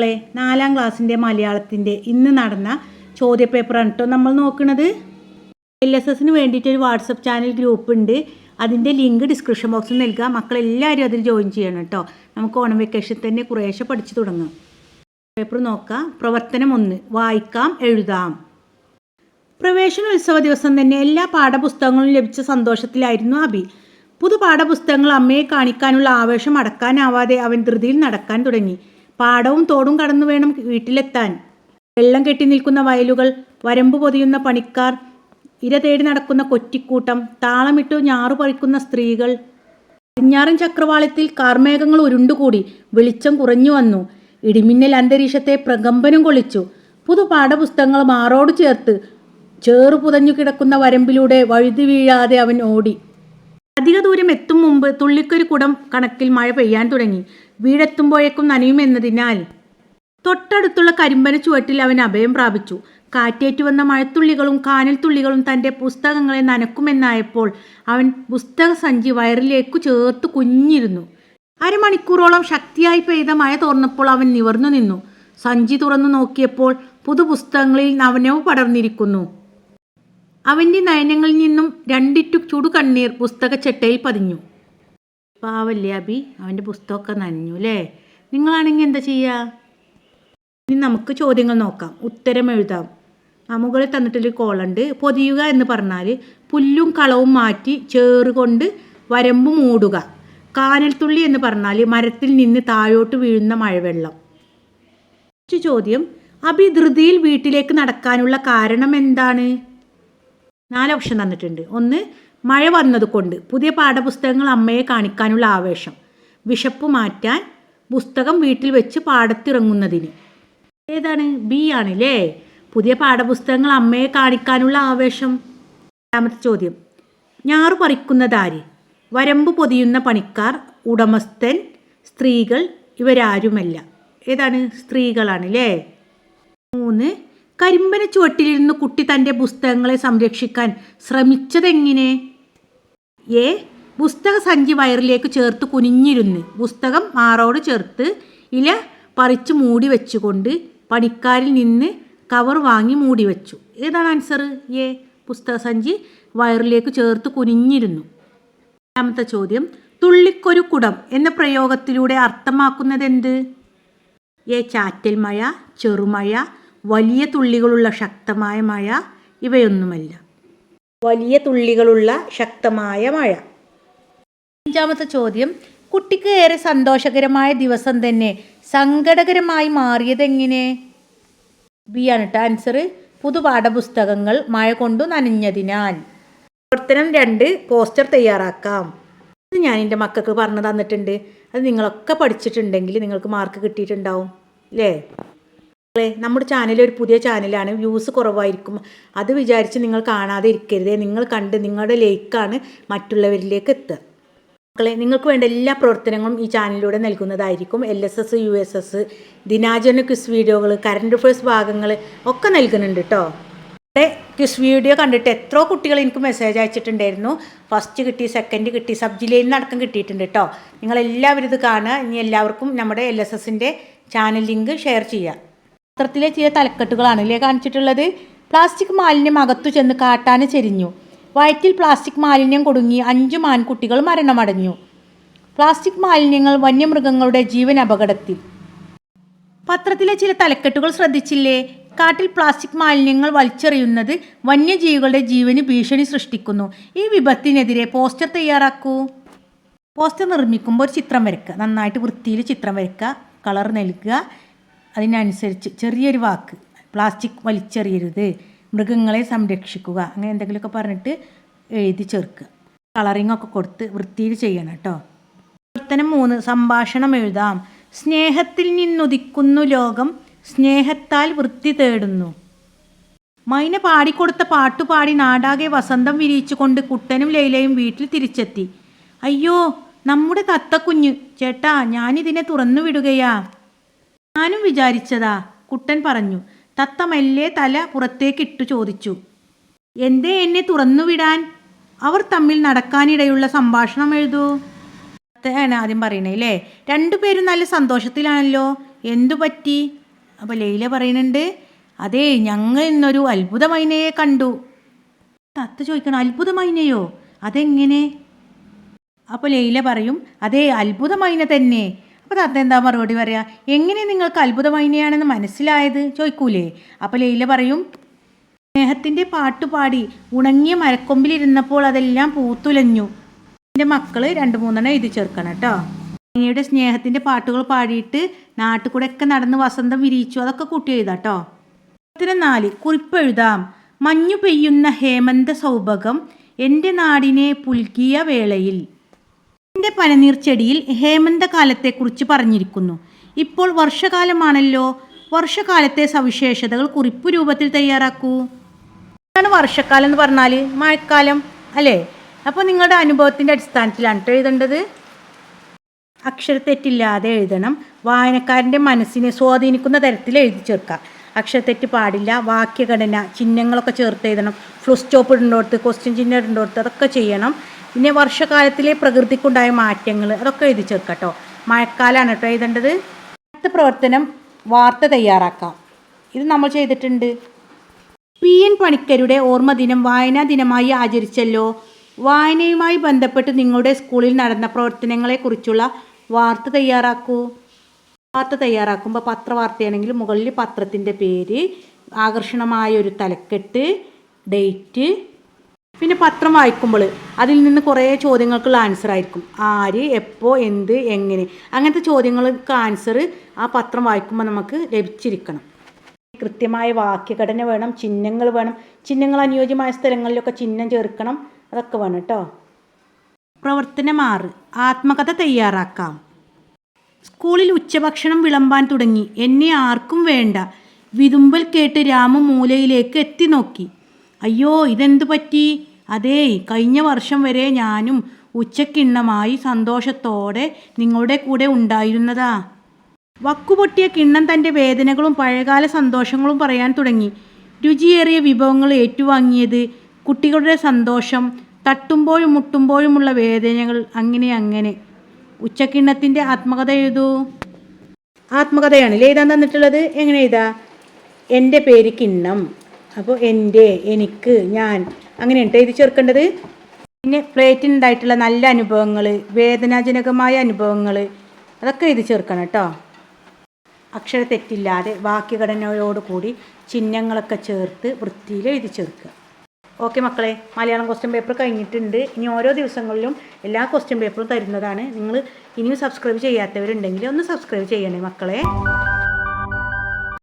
മക്കളെ നാലാം ക്ലാസ്സിന്റെ മലയാളത്തിന്റെ ഇന്ന് നടന്ന ചോദ്യപേപ്പറാണ് കേട്ടോ നമ്മൾ നോക്കുന്നത് എൽ എസ് എസിന് വേണ്ടിയിട്ട് ഒരു വാട്സപ്പ് ചാനൽ ഗ്രൂപ്പ് ഉണ്ട് അതിന്റെ ലിങ്ക് ഡിസ്ക്രിപ്ഷൻ ബോക്സിൽ നൽകുക മക്കളെല്ലാവരും അതിൽ ജോയിൻ ചെയ്യണം കേട്ടോ നമുക്ക് ഓണം വെക്കേഷൻ തന്നെ കുറേശ്ശെ പഠിച്ചു തുടങ്ങാം. പേപ്പർ നോക്കാം. പ്രവർത്തനം ഒന്ന് വായിക്കാം എഴുതാം. പ്രവേശനോത്സവ ദിവസം തന്നെ എല്ലാ പാഠപുസ്തകങ്ങളും ലഭിച്ച സന്തോഷത്തിലായിരുന്നു അബി. പുതു പാഠപുസ്തകങ്ങൾ അമ്മയെ കാണിക്കാനുള്ള ആവേശം അടക്കാനാവാതെ അവൻ ധൃതിയിൽ നടക്കാൻ തുടങ്ങി. പാടവും തോടും കടന്നു വേണം വീട്ടിലെത്താൻ. വെള്ളം കെട്ടി നിൽക്കുന്ന വയലുകൾ വരമ്പ് പൊതിയുന്ന പണിക്കാർ ഇര തേടി നടക്കുന്ന കൊറ്റിക്കൂട്ടം താളമിട്ടു ഞാറു പറിക്കുന്ന സ്ത്രീകൾ. പടിഞ്ഞാറൻ ചക്രവാളത്തിൽ കാർമേഘങ്ങൾ ഉരുണ്ടുകൂടി വെളിച്ചം കുറഞ്ഞു വന്നു. ഇടിമിന്നൽ അന്തരീക്ഷത്തെ പ്രകമ്പനം കൊള്ളിച്ചു പുതു പാഠപുസ്തകങ്ങൾ മാറോട് ചേർത്ത് ചേറു പുതഞ്ഞു കിടക്കുന്ന വരമ്പിലൂടെ വഴുതി വീഴാതെ അവൻ ഓടി. ദൂരം എത്തും മുമ്പ് തുള്ളിക്കൊരു കുടം കണക്കിൽ മഴ പെയ്യാൻ തുടങ്ങി. വീടെത്തുമ്പോഴേക്കും നനയുമെന്നതിനാൽ തൊട്ടടുത്തുള്ള കരിമ്പന ചുവട്ടിൽ അവൻ അഭയം പ്രാപിച്ചു. കാറ്റേറ്റു വന്ന മഴത്തുള്ളികളും കാനൽ തുള്ളികളും തന്റെ പുസ്തകങ്ങളെ നനക്കുമെന്നായപ്പോൾ അവൻ പുസ്തക സഞ്ചി വയറിലേക്കു ചേർത്ത് കുഞ്ഞിരുന്നു. അരമണിക്കൂറോളം ശക്തിയായി പെയ്ത മഴ തോർന്നപ്പോൾ അവൻ നിവർന്നു നിന്നു. സഞ്ചി തുറന്നു നോക്കിയപ്പോൾ പുതുപുസ്തകങ്ങളിൽ നവനവ് പടർന്നിരിക്കുന്നു. അവന്റെ നയനങ്ങളിൽ നിന്നും രണ്ടിറ്റു ചുടുകണ്ണീർ പുസ്തകച്ചട്ടയിൽ പതിഞ്ഞു. പാവല്ലേ അബി അവന്റെ പുസ്തകമൊക്കെ നനഞ്ഞു അല്ലേ നിങ്ങളാണെങ്കിൽ എന്താ ചെയ്യുക ഇനി നമുക്ക് ചോദ്യങ്ങൾ നോക്കാം. ഉത്തരം എഴുതാം. ആ മുകളിൽ തന്നിട്ടൊരു കോളുണ്ട്. പൊതിയുക എന്ന് പറഞ്ഞാൽ പുല്ലും കളവും മാറ്റി ചേറുകൊണ്ട് വരമ്പ് മൂടുക. കാനൽത്തുള്ളി എന്ന് പറഞ്ഞാൽ മരത്തിൽ നിന്ന് താഴോട്ട് വീഴുന്ന മഴവെള്ളം. ചോദ്യം. അബി ധൃതിയിൽ വീട്ടിലേക്ക് നടക്കാനുള്ള കാരണം എന്താണ്? നാല് ഓപ്ഷൻ തന്നിട്ടുണ്ട്. ഒന്ന് മഴ വന്നതുകൊണ്ട് പുതിയ പാഠപുസ്തകങ്ങൾ അമ്മയെ കാണിക്കാനുള്ള ആവേശം. വിശപ്പ് മാറ്റാൻ പുസ്തകം വീട്ടിൽ വെച്ച് പാടത്തിറങ്ങുന്നതിന്. ഏതാണ്? ബി ആണ് ആണല്ലേ പുതിയ പാഠപുസ്തകങ്ങൾ അമ്മയെ കാണിക്കാനുള്ള ആവേശം. രണ്ടാമത്തെ ചോദ്യം. ഞാറു പറിക്കുന്നതാര് വരമ്പ് പൊതിയുന്ന പണിക്കാർ ഉടമസ്ഥൻ സ്ത്രീകൾ ഇവരാരുമല്ല. ഏതാണ്? സ്ത്രീകളാണ് അല്ലേ മൂന്ന് കരിമ്പന ചുവട്ടിലിരുന്ന് കുട്ടി തന്റെ പുസ്തകങ്ങളെ സംരക്ഷിക്കാൻ ശ്രമിച്ചതെങ്ങനെ? എ. പുസ്തക സഞ്ചി വയറിലേക്ക് ചേർത്ത് കുനിഞ്ഞിരുന്ന് പുസ്തകം മാറോട് ചേർത്ത് ഇല പറിച്ച് മൂടി വെച്ചുകൊണ്ട് പണിക്കാരിൽ നിന്ന് കവർ വാങ്ങി മൂടി വെച്ചു. ഏതാണ് ആൻസർ എ. പുസ്തക സഞ്ചി വയറിലേക്ക് ചേർത്ത് കുനിഞ്ഞിരുന്നു. രണ്ടാമത്തെ ചോദ്യം. തുള്ളിക്കൊരു കുടം എന്ന പ്രയോഗത്തിലൂടെ അർത്ഥമാക്കുന്നത് എന്ത് എ. ചാറ്റൽ മഴ ചെറുമഴ വലിയ തുള്ളികളുള്ള ശക്തമായ മഴ ഇവയൊന്നുമല്ല. വലിയ തുള്ളികളുള്ള ശക്തമായ മഴ. അഞ്ചാമത്തെ ചോദ്യം കുട്ടിക്ക് ഏറെ സന്തോഷകരമായ ദിവസം തന്നെ സങ്കടകരമായി മാറിയതെങ്ങനെ? ബി ആണ് കേട്ടോ ആൻസർ പുതുപാഠപുസ്തകങ്ങൾ മഴ കൊണ്ടു നനഞ്ഞതിനാൽ. പ്രവർത്തനം രണ്ട് പോസ്റ്റർ തയ്യാറാക്കാം. ഇത് ഞാൻ എന്റെ മക്കൾക്ക് പറഞ്ഞു തന്നിട്ടുണ്ട്. അത് നിങ്ങളൊക്കെ പഠിച്ചിട്ടുണ്ടെങ്കിൽ നിങ്ങൾക്ക് മാർക്ക് കിട്ടിയിട്ടുണ്ടാവും. അല്ലേ നമ്മുടെ ചാനൽ ഒരു പുതിയ ചാനലാണ് വ്യൂസ് കുറവായിരിക്കും. അത് വിചാരിച്ച് നിങ്ങൾ കാണാതെ ഇരിക്കരുത്. നിങ്ങൾ കണ്ട് നിങ്ങളുടെ ലൈക്കാണ് മറ്റുള്ളവരിലേക്ക് എത്തുക. മക്കളെ നിങ്ങൾക്ക് വേണ്ട എല്ലാ പ്രവർത്തനങ്ങളും ഈ ചാനലിലൂടെ നൽകുന്നതായിരിക്കും. L S S U S S ദിനാചരണ ക്വിസ് വീഡിയോകൾ കറണ്ട് അഫയേഴ്സ് ഭാഗങ്ങൾ ഒക്കെ നൽകുന്നുണ്ട് കേട്ടോ ഇവിടെ ക്വിസ് വീഡിയോ കണ്ടിട്ട് എത്രയോ കുട്ടികൾ എനിക്ക് മെസ്സേജ് അയച്ചിട്ടുണ്ടായിരുന്നു. ഫസ്റ്റ് കിട്ടി സെക്കൻഡ് കിട്ടി സബ് ജില്ലയിൽ നിന്ന് അടക്കം കിട്ടിയിട്ടുണ്ട് കേട്ടോ നിങ്ങളെല്ലാവരും ഇത് കാണുക. ഇനി എല്ലാവർക്കും നമ്മുടെ എൽ എസ് എസിന്റെ ചാനൽ ലിങ്ക് ഷെയർ ചെയ്യുക. പത്രത്തിലെ ചില തലക്കെട്ടുകളാണ് ഇല്ലേ കാണിച്ചിട്ടുള്ളത്. പ്ലാസ്റ്റിക് മാലിന്യം അകത്തു ചെന്ന് കാട്ടാന് ചെരിഞ്ഞു. വയറ്റിൽ പ്ലാസ്റ്റിക് മാലിന്യം കുടുങ്ങി അഞ്ചു മാൻകുട്ടികൾ മരണമടഞ്ഞു. പ്ലാസ്റ്റിക് മാലിന്യങ്ങൾ വന്യമൃഗങ്ങളുടെ ജീവൻ അപകടത്തിൽ. പത്രത്തിലെ ചില തലക്കെട്ടുകൾ ശ്രദ്ധിച്ചില്ലേ? കാട്ടിൽ പ്ലാസ്റ്റിക് മാലിന്യങ്ങൾ വലിച്ചെറിയുന്നത് വന്യജീവികളുടെ ജീവന് ഭീഷണി സൃഷ്ടിക്കുന്നു. ഈ വിപത്തിനെതിരെ പോസ്റ്റർ തയ്യാറാക്കൂ. പോസ്റ്റർ നിർമ്മിക്കുമ്പോൾ ഒരു ചിത്രം വരയ്ക്കുക. നന്നായിട്ട് വൃത്തിയിൽ ചിത്രം വരയ്ക്കുക. കളർ നൽകുക. അതിനനുസരിച്ച് ചെറിയൊരു വാക്ക് പ്ലാസ്റ്റിക് വലിച്ചെറിയരുത് മൃഗങ്ങളെ സംരക്ഷിക്കുക അങ്ങനെ എന്തെങ്കിലുമൊക്കെ പറഞ്ഞിട്ട് എഴുതി ചേർക്കുക. കളറിംഗ് ഒക്കെ കൊടുത്ത് വൃത്തിയിൽ ചെയ്യണം കേട്ടോ. പ്രവർത്തനം മൂന്ന് സംഭാഷണം എഴുതാം. സ്നേഹത്തിൽ നിന്നുദിക്കുന്നു ലോകം സ്നേഹത്താൽ വൃത്തി തേടുന്നു. മൈന പാടിക്കൊടുത്ത പാട്ടുപാടി നാടാകെ വസന്തം വിരിയിച്ചുകൊണ്ട് കുട്ടനും ലൈലയും വീട്ടിൽ തിരിച്ചെത്തി. അയ്യോ നമ്മുടെ തത്തക്കുഞ്ഞ് ചേട്ടാ ഞാനിതിനെ തുറന്നു വിടുകയാ. ഞാനും വിചാരിച്ചതാ കുട്ടൻ പറഞ്ഞു. തത്ത മെല്ലെ തല പുറത്തേക്കിട്ടു ചോദിച്ചു. എന്തേ എന്നെ തുറന്നുവിടാൻ അവർ തമ്മിൽ നടക്കാനിടയുള്ള സംഭാഷണം എഴുതൂ. ആണ് ആദ്യം പറയണേ അല്ലേ രണ്ടുപേരും നല്ല സന്തോഷത്തിലാണല്ലോ. എന്തു പറ്റി? അപ്പോൾ ലൈല പറയുന്നുണ്ട് അതേ ഞങ്ങൾ ഇന്നൊരു അത്ഭുത മൈനയെ കണ്ടു. തത്ത ചോദിക്കണം അത്ഭുത മൈനയോ അതെങ്ങനെ? അപ്പോൾ ലൈല പറയും അതേ അത്ഭുത മൈന തന്നെ. അപ്പോൾ തത്ത എന്താ മറുപടി പറയാ? എങ്ങനെ നിങ്ങൾക്ക് അത്ഭുതമൈനയാണെന്ന് മനസ്സിലായത്? ചോദിക്കൂലേ? അപ്പോൾ ലൈല പറയും സ്നേഹത്തിന്റെ പാട്ടുപാടി ഉണങ്ങിയ മരക്കൊമ്പിലിരുന്നപ്പോൾ അതെല്ലാം പൂത്തുലഞ്ഞു. എന്റെ മക്കൾ രണ്ട് മൂന്നെണ്ണം എഴുതി ചേർക്കണം കേട്ടോ മൈനയുടെ സ്നേഹത്തിന്റെ പാട്ടുകൾ പാടിയിട്ട് നാട്ടിൽ കൂടെ ഒക്കെ നടന്ന് വസന്തം വിരിയിച്ചു. അതൊക്കെ കൂട്ടി എഴുതാം കേട്ടോ ഉത്തരം നാല് കുറിപ്പെഴുതാം മഞ്ഞു പെയ്യുന്ന ഹേമന്ത സൗഭകം എന്റെ നാടിനെ പുൽകിയ വേളയിൽ. എന്റെ പനനീർ ചെടിയിൽ ഹേമന്തകാലത്തെക്കുറിച്ച് പറഞ്ഞിരിക്കുന്നു. ഇപ്പോൾ വർഷകാലമാണല്ലോ. വർഷകാലത്തെ സവിശേഷതകൾ കുറിപ്പ് രൂപത്തിൽ തയ്യാറാക്കൂ. എന്താണ് വർഷക്കാലം എന്ന് പറഞ്ഞാൽ മഴക്കാലം അല്ലേ? അപ്പോൾ നിങ്ങളുടെ അനുഭവത്തിന്റെ അടിസ്ഥാനത്തിലാണ് കേട്ടോ എഴുതേണ്ടത്. അക്ഷരത്തെറ്റില്ലാതെ എഴുതണം. വായനക്കാരന്റെ മനസ്സിനെ സ്വാധീനിക്കുന്ന തരത്തിൽ എഴുതി ചേർക്കാം. അക്ഷരത്തെറ്റ് പാടില്ല. വാക്യഘടന ചിഹ്നങ്ങളൊക്കെ ചേർത്ത് എഴുതണം. ഫുൾ സ്റ്റോപ്പ് ഇടേണ്ടോടത്ത് ക്വസ്റ്റ്യൻ ചിഹ്നം ഇടേണ്ടോടത്ത് അതൊക്കെ ചെയ്യണം. പിന്നെ വർഷകാലത്തിലെ പ്രകൃതിക്കുണ്ടായ മാറ്റങ്ങൾ അതൊക്കെ എഴുതി ചേർക്കാം കേട്ടോ മഴക്കാലമാണ് കേട്ടോ എഴുതേണ്ടത്. അടുത്ത പ്രവർത്തനം വാർത്ത തയ്യാറാക്കാം. ഇത് നമ്മൾ ചെയ്തിട്ടുണ്ട്. പി എൻ പണിക്കരുടെ ഓർമ്മ ദിനം വായനാ ദിനമായി ആചരിച്ചല്ലോ. വായനയുമായി ബന്ധപ്പെട്ട് നിങ്ങളുടെ സ്കൂളിൽ നടന്ന പ്രവർത്തനങ്ങളെക്കുറിച്ചുള്ള വാർത്ത തയ്യാറാക്കൂ. വാർത്ത തയ്യാറാക്കുമ്പോൾ പത്രവാർത്തയാണെങ്കിൽ മുകളിൽ പത്രത്തിന്റെ പേര് ആകർഷണമായ ഒരു തലക്കെട്ട് ഡേറ്റ് പിന്നെ പത്രം വായിക്കുമ്പോൾ അതിൽ നിന്ന് കുറേ ചോദ്യങ്ങൾക്കുള്ള ആൻസർ ആയിരിക്കും. ആര് എപ്പോൾ എന്ത് എങ്ങനെ. അങ്ങനത്തെ ചോദ്യങ്ങൾക്ക് ആൻസർ ആ പത്രം വായിക്കുമ്പോൾ നമുക്ക് ലഭിച്ചിരിക്കണം. കൃത്യമായ വാക്യഘടന വേണം ചിഹ്നങ്ങൾ വേണം. ചിഹ്നങ്ങൾ അനുയോജ്യമായ സ്ഥലങ്ങളിലൊക്കെ ചിഹ്നം ചേർക്കണം. അതൊക്കെ വേണം കേട്ടോ. പ്രവർത്തനമാറ് ആത്മകഥ തയ്യാറാക്കാം. സ്കൂളിൽ ഉച്ചഭക്ഷണം വിളമ്പാൻ തുടങ്ങി. എന്നെ ആർക്കും വേണ്ട. വിതുമ്പൽ കേട്ട് രാമു മൂലയിലേക്ക് എത്തി നോക്കി. അയ്യോ ഇതെന്തു പറ്റി? അതേ കഴിഞ്ഞ വർഷം വരെ ഞാനും ഉച്ചക്കിണ്ണമായി സന്തോഷത്തോടെ നിങ്ങളുടെ കൂടെ ഉണ്ടായിരുന്നതാ. വക്കുപൊട്ടിയ കിണ്ണം തന്റെ വേദനകളും പഴയകാല സന്തോഷങ്ങളും പറയാൻ തുടങ്ങി. രുചിയേറിയ വിഭവങ്ങൾ ഏറ്റുവാങ്ങിയത് കുട്ടികളുടെ സന്തോഷം തട്ടുമ്പോഴും മുട്ടുമ്പോഴുമുള്ള വേദനകൾ അങ്ങനെ അങ്ങനെ. ഉച്ചക്കിണ്ണത്തിന്റെ ആത്മകഥ എഴുതൂ. ആത്മകഥയാണ്. എഴുതാൻ തന്നിട്ടുള്ളത് എങ്ങനെ എഴുതാ? എന്റെ പേര് കിണ്ണം. അപ്പോൾ എന്റെ എനിക്ക് ഞാൻ അങ്ങനെയുണ്ട്. എഴുതി ചേർക്കേണ്ടത് പിന്നെ പ്ലേറ്റിനുണ്ടായിട്ടുള്ള നല്ല അനുഭവങ്ങൾ വേദനാജനകമായ അനുഭവങ്ങൾ അതൊക്കെ എഴുതി ചേർക്കണം കേട്ടോ. അക്ഷരത്തെറ്റില്ലാതെ വാക്യഘടനയോട് കൂടി ചിഹ്നങ്ങളൊക്കെ ചേർത്ത് വൃത്തിയിൽ എഴുതി ചേർക്കുക. ഓക്കെ മക്കളെ മലയാളം ക്വസ്റ്റ്യൻ പേപ്പർ കഴിഞ്ഞിട്ടുണ്ട്. ഇനി ഓരോ ദിവസങ്ങളിലും എല്ലാ ക്വസ്റ്റ്യൻ പേപ്പറും തരുന്നതാണ്. നിങ്ങൾ ഇനിയും സബ്സ്ക്രൈബ് ചെയ്യാത്തവരുണ്ടെങ്കിൽ ഒന്ന് സബ്സ്ക്രൈബ് ചെയ്യണേ മക്കളെ.